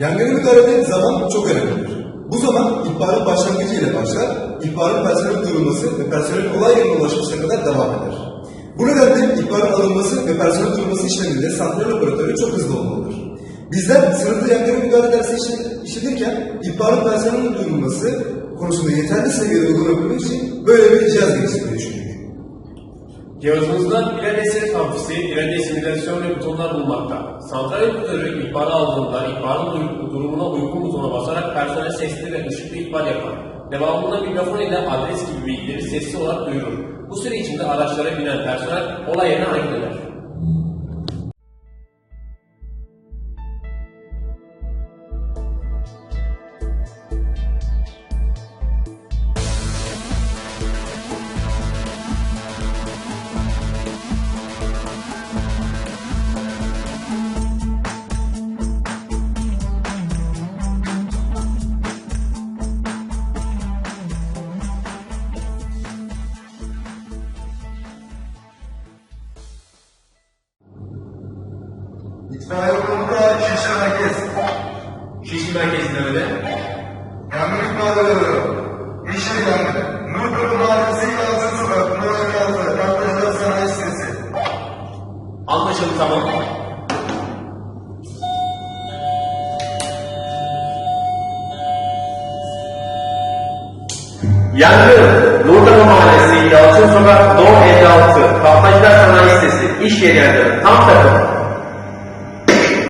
Yangına müdahalede zaman çok önemlidir. Bu zaman ihbarın başlangıcı ile başlar, ihbarın personel duyurulması ve personelin olay yerine ulaşmasına kadar devam eder. Bu nedenle ihbarın alınması ve personel duyurulması işleminde santral operatörü çok hızlı olmalıdır. Bizler sınıfta yangına müdahale dersi işle- işletirken ihbarın personelin duyurulması konusunda yeterli seviyede uygulanabilmek için böyle bir cihaz geliştirmeyi Cihazımızda İLDS amfisi, İLDS simülasyon ve butonlar bulunmakta. Santral operatörü ihbarı aldığında ihbarın durumuna uygun butona basarak personel sesli ve ışıklı ihbar yapar. Devamında mikrofon ile adres gibi bilgileri sesli olarak duyurur. Bu süre içinde araçlara binen personel olay yerine hareket. İtfaiye kurumunda şişe merkez. Şişli merkezinde öyle. Yangın ihbarı. İşe yangın. Nurpınar Mahallesi Altın Sokak, numara 6, Kardeşler Sanayi Sitesi. Anlaşıldı tamam. Yangın, Nurdama Mahallesi, Yalçın Sokak, Doğu 56, Kapmacılar Sanayi Sitesi, iş yangını, tam takım.